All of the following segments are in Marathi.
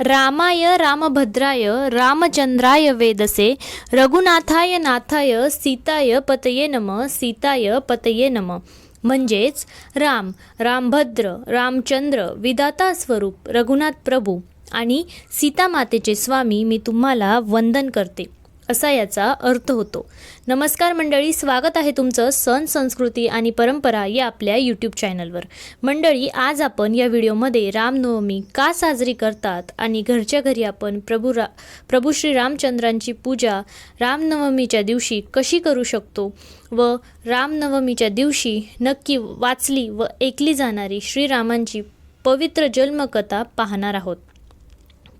रामाय रामभद्राय रामचंद्राय वेदसे रघुनाथाय नाथाय सीताय पतये नम सीताय पतये नम. म्हणजेच राम रामभद्र रामचंद्र विदाता स्वरूप रघुनाथ प्रभू आणि सीतामातेचे स्वामी मी तुम्हाला वंदन करते. असा याचा अर्थ होतो. नमस्कार मंडळी स्वागत आहे तुमचं सण संस्कृती आणि परंपरा या आपल्या यूट्यूब चॅनलवर मंडळी आज आपण या व्हिडिओमध्ये रामनवमी का साजरी करतात आणि घरच्या घरी आपण प्रभू रा प्रभू श्री रामचंद्रांची पूजा रामनवमीच्या दिवशी कशी करू शकतो व रामनवमीच्या दिवशी नक्की वाचली व ऐकली जाणारी श्रीरामांची पवित्र जन्मकथा पाहणार आहोत.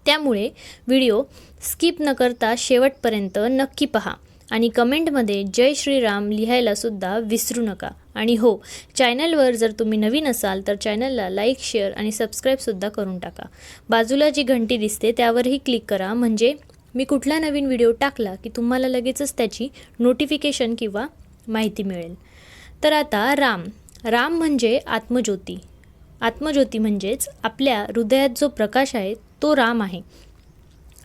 त्यामुळे व्हिडिओ स्किप न करता शेवटपर्यंत नक्की पहा. आणि कमेंटमध्ये जय श्रीराम लिहायलासुद्धा विसरू नका. आणि हो चॅनलवर जर तुम्ही नवीन असाल तर चॅनलला लाईक शेअर आणि सबस्क्राईबसुद्धा करून टाका. बाजूला जी घंटी दिसते त्यावरही क्लिक करा. म्हणजे मी कुठला नवीन व्हिडिओ टाकला की तुम्हाला लगेचच त्याची नोटिफिकेशन किंवा माहिती मिळेल. तर आता राम. राम म्हणजे आत्मज्योती. आत्मज्योती म्हणजेच आपल्या हृदयात जो प्रकाश आहे तो राम आहे.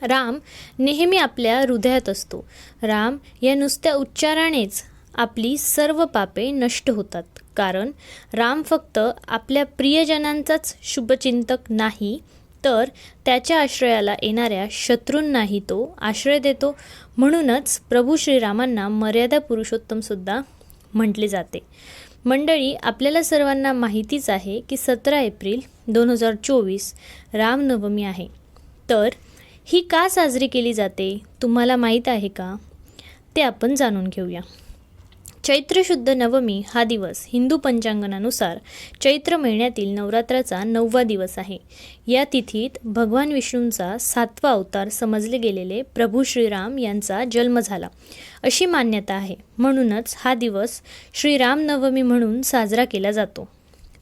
राम नेहमी आपल्या हृदयात असतो. राम या नुसत्या उच्चारानेच आपली सर्व पापे नष्ट होतात. कारण राम फक्त आपल्या प्रियजनांचाच शुभचिंतक नाही तर त्याच्या आश्रयाला येणाऱ्या शत्रूंनाही तो आश्रय देतो. म्हणूनच प्रभू श्रीरामांना मर्यादा पुरुषोत्तमसुद्धा म्हटले जाते. मंडळी आपल्याला सर्वांना माहितीच आहे की सतरा एप्रिल दोन हजार चोवीस रामनवमी आहे. तर ही का साजरी केली जाते तुम्हाला माहीत आहे का? ते आपण जाणून घेऊया. चैत्र शुद्ध नवमी हा दिवस हिंदू पंचांगणानुसार चैत्र महिन्यातील नवरात्राचा नववा दिवस आहे. या तिथीत भगवान विष्णूंचा सातवा अवतार समजले गेलेले प्रभू श्रीराम यांचा जन्म झाला. अशी मान्यता आहे. म्हणूनच हा दिवस श्रीरामनवमी म्हणून साजरा केला जातो.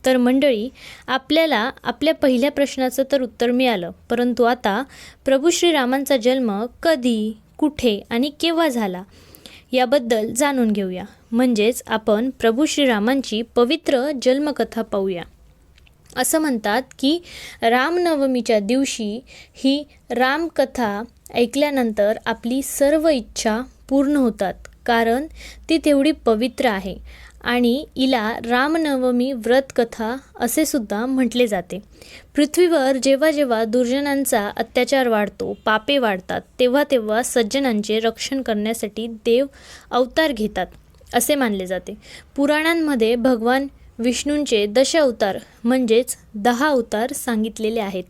तर मंडळी आपल्याला आपल्या पहिल्या प्रश्नाचं तर उत्तर मिळालं. परंतु आता प्रभू श्रीरामांचा जन्म कधी कुठे आणि केव्हा झाला? याबद्दल जाणून घेऊया. म्हणजेच आपण प्रभू श्रीरामांची पवित्र जन्मकथा पाहूया. असं म्हणतात की रामनवमीच्या दिवशी ही रामकथा ऐकल्यानंतर आपली सर्व इच्छा पूर्ण होतात. कारण ती तेवढी पवित्र आहे. आणि हिला रामनवमी व्रतकथा असे सुद्धा म्हटले जाते. पृथ्वीवर जेव्हा जेव्हा दुर्जनांचा अत्याचार वाढतो पापे वाढतात तेव्हा तेव्हा सज्जनांचे रक्षण करण्यासाठी देव अवतार घेतात असे मानले जाते. पुराणांमध्ये भगवान विष्णूंचे दश अवतार म्हणजेच दहा अवतार सांगितलेले आहेत.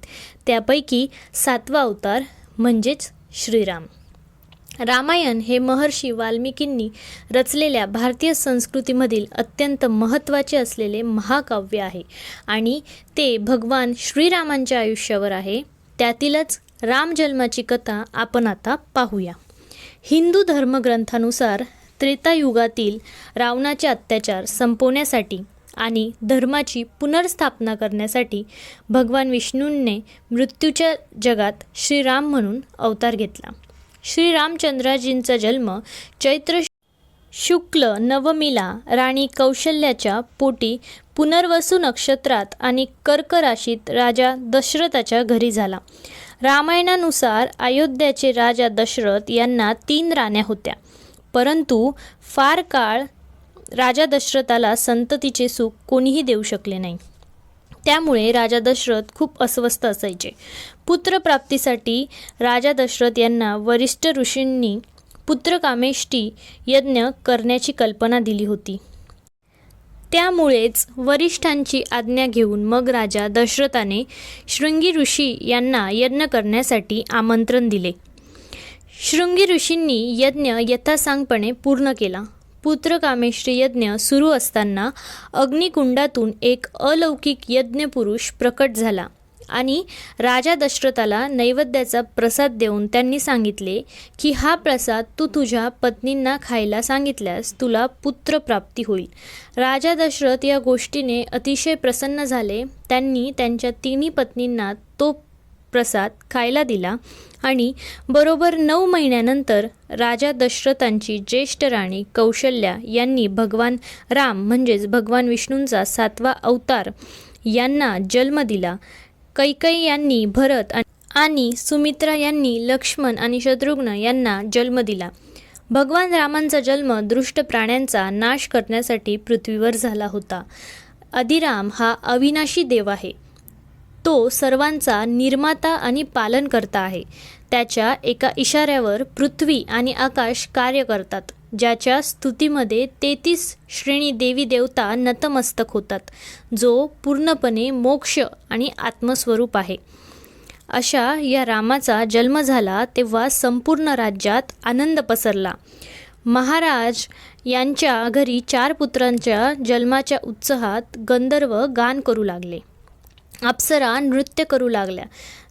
त्यापैकी सातवा अवतार म्हणजेच श्रीराम. रामायण हे महर्षी वाल्मिकींनी रचलेल्या भारतीय संस्कृतीमधील अत्यंत महत्त्वाचे असलेले महाकाव्य आहे. आणि ते भगवान श्रीरामांच्या आयुष्यावर आहे. त्यातीलच रामजन्माची कथा आपण आता पाहूया. हिंदू धर्मग्रंथानुसार त्रेतायुगातील रावणाचे अत्याचार संपवण्यासाठी आणि धर्माची पुनर्स्थापना करण्यासाठी भगवान विष्णूंने मृत्यूच्या जगात श्रीराम म्हणून अवतार घेतला. श्रीरामचंद्राजींचा जन्म चैत्र शुक्ल नवमीला राणी कौशल्याच्या पोटी पुनर्वसू नक्षत्रात आणि कर्क राशीत राजा दशरथाच्या घरी झाला. रामायणानुसार अयोध्याचे राजा दशरथ यांना तीन राण्या होत्या. परंतु फार काळ राजा दशरथाला संततीचे सुख कोणीही देऊ शकले नाही. त्यामुळे राजा दशरथ खूप अस्वस्थ असायचे. पुत्रप्राप्तीसाठी राजा दशरथ यांना वरिष्ठ ऋषींनी पुत्रकामेष्टी यज्ञ करण्याची कल्पना दिली होती. त्यामुळेच वरिष्ठांची आज्ञा घेऊन मग राजा दशरथाने शृंगी ऋषी यांना यज्ञ करण्यासाठी आमंत्रण दिले. शृंगी ऋषींनी यज्ञ यथासांगपणे पूर्ण केला. पुत्र कामेश्री यज्ञ सुरू असताना अग्निकुंडातून एक अलौकिक यज्ञपुरुष प्रकट झाला आणि राजा दशरथाला नैवेद्याचा प्रसाद देऊन त्यांनी सांगितले की हा प्रसाद तू तुझ्या पत्नींना खायला सांगितल्यास तुला पुत्रप्राप्ती होईल. राजा दशरथ या गोष्टीने अतिशय प्रसन्न झाले. त्यांनी त्यांच्या तिन्ही पत्नींना तो प्रसाद खायला दिला आणि बरोबर नऊ महिन्यानंतर राजा दशरथांची ज्येष्ठ राणी कौशल्या यांनी भगवान राम म्हणजेच भगवान विष्णूंचा सातवा अवतार यांना जन्म दिला. कैकई यांनी भरत आणि सुमित्रा यांनी लक्ष्मण आणि शत्रुघ्न यांना जन्म दिला. भगवान रामांचा जन्म दृष्ट प्राण्यांचा नाश करण्यासाठी पृथ्वीवर झाला होता. अधिराम हा अविनाशी देव आहे. तो सर्वांचा निर्माता आणि पालनकर्ता आहे. त्याच्या एका इशाऱ्यावर पृथ्वी आणि आकाश कार्य करतात ज्याच्या स्तुतीमध्ये तेहतीस श्रेणी देवी देवता नतमस्तक होतात जो पूर्णपणे मोक्ष आणि आत्मस्वरूप आहे. अशा या रामाचा जन्म झाला तेव्हा संपूर्ण राज्यात आनंद पसरला. महाराज यांच्या घरी चार पुत्रांच्या जन्माच्या उत्साहात गंधर्व गान करू लागले. अप्सरा नृत्य करू लागल्या.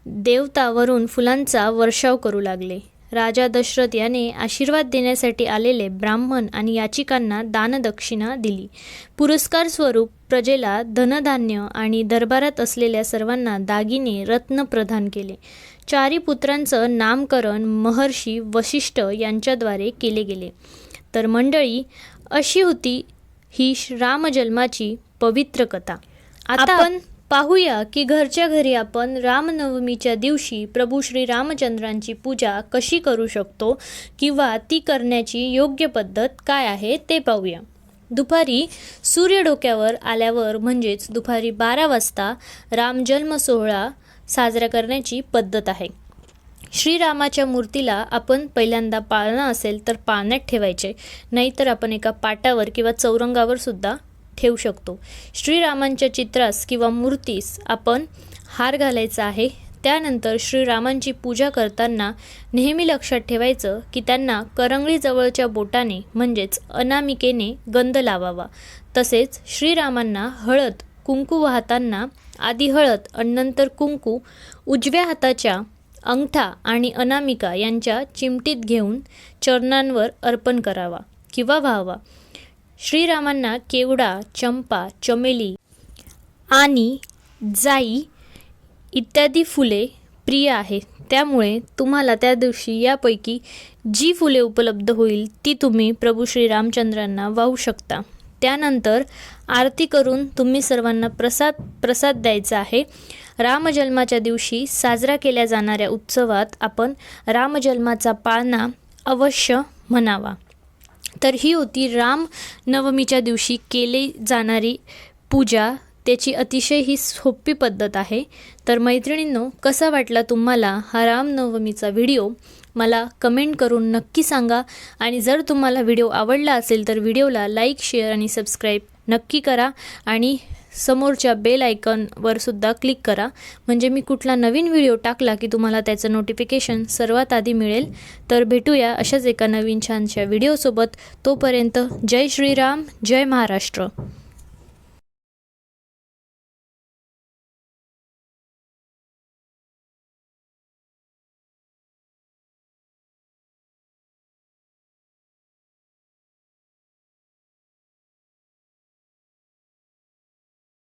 देवतावरून फुलांचा वर्षाव करू लागले. राजा दशरथ याने आशीर्वाद देण्यासाठी आलेले ब्राह्मण आणि याचिकांना दानदक्षिणा दिली. पुरस्कार स्वरूप प्रजेला धनधान्य आणि दरबारात असलेल्या सर्वांना दागिने रत्न प्रदान केले. चारी पुत्रांचं नामकरण महर्षी वशिष्ठ यांच्याद्वारे केले गेले. तर मंडळी अशी होती ही रामजन्माची पवित्र कथा. आता आपण पाहूया की घरच्या घरी आपण रामनवमीच्या दिवशी प्रभू श्री रामचंद्रांची पूजा कशी करू शकतो किंवा ती करण्याची योग्य पद्धत काय आहे ते पाहूया. दुपारी सूर्य डोक्यावर आल्यावर म्हणजेच दुपारी बारा वाजता रामजन्म सोहळा साजरा करण्याची पद्धत आहे. श्रीरामाच्या मूर्तीला आपण पहिल्यांदा पाळणं असेल तर पाळण्यात ठेवायचे नाहीतर आपण एका पाटावर किंवा चौरंगावर सुद्धा ठेवू शकतो. श्रीरामांच्या चित्रास किंवा मूर्तीस आपण हार घालायचा आहे. त्यानंतर श्रीरामांची पूजा करताना नेहमी लक्षात ठेवायचं की त्यांना करंगळीजवळच्या बोटाने म्हणजेच अनामिकेने गंध लावावा. तसेच श्रीरामांना हळद कुंकू वाहताना आधी हळद आणि नंतर कुंकू उजव्या हाताच्या अंगठा आणि अनामिका यांच्या चिमटीत घेऊन चरणांवर अर्पण करावा किंवा व्हावा. श्रीरामांना केवडा चंपा चमेली आणि जाई इत्यादी फुले प्रिय आहेत त्यामुळे तुम्हाला त्या दिवशी यापैकी जी फुले उपलब्ध होईल ती तुम्ही प्रभू श्रीरामचंद्रांना वाहू शकता. त्यानंतर आरती करून तुम्ही सर्वांना प्रसाद प्रसाद द्यायचा आहे. रामजन्माच्या दिवशी साजरा केल्या जाणाऱ्या उत्सवात आपण रामजन्माचा पाळणा अवश्य म्हणावा. तर ही होती राम नवमीच्या दिवशी केली जाणारी पूजा. त्याची अतिशय ही सोपी पद्धत आहे. तर मैत्रिणींनो कसा वाटला तुम्हाला हा रामनवमीचा व्हिडिओ? मला कमेंट करून नक्की सांगा. आणि जर तुम्हाला व्हिडिओ आवडला असेल तर व्हिडिओला लाईक शेअर आणि सबस्क्राईब नक्की करा. आणि समोरच्या बेल आयकॉनवर सुद्धा क्लिक करा. म्हणजे मी कुठला नवीन व्हिडिओ टाकला की तुम्हाला त्याचं नोटिफिकेशन सर्वात आधी मिळेल. तर भेटूया अशाच एका नवीन छानशा व्हिडिओसोबत तोपर्यंत जय श्रीराम जय महाराष्ट्र.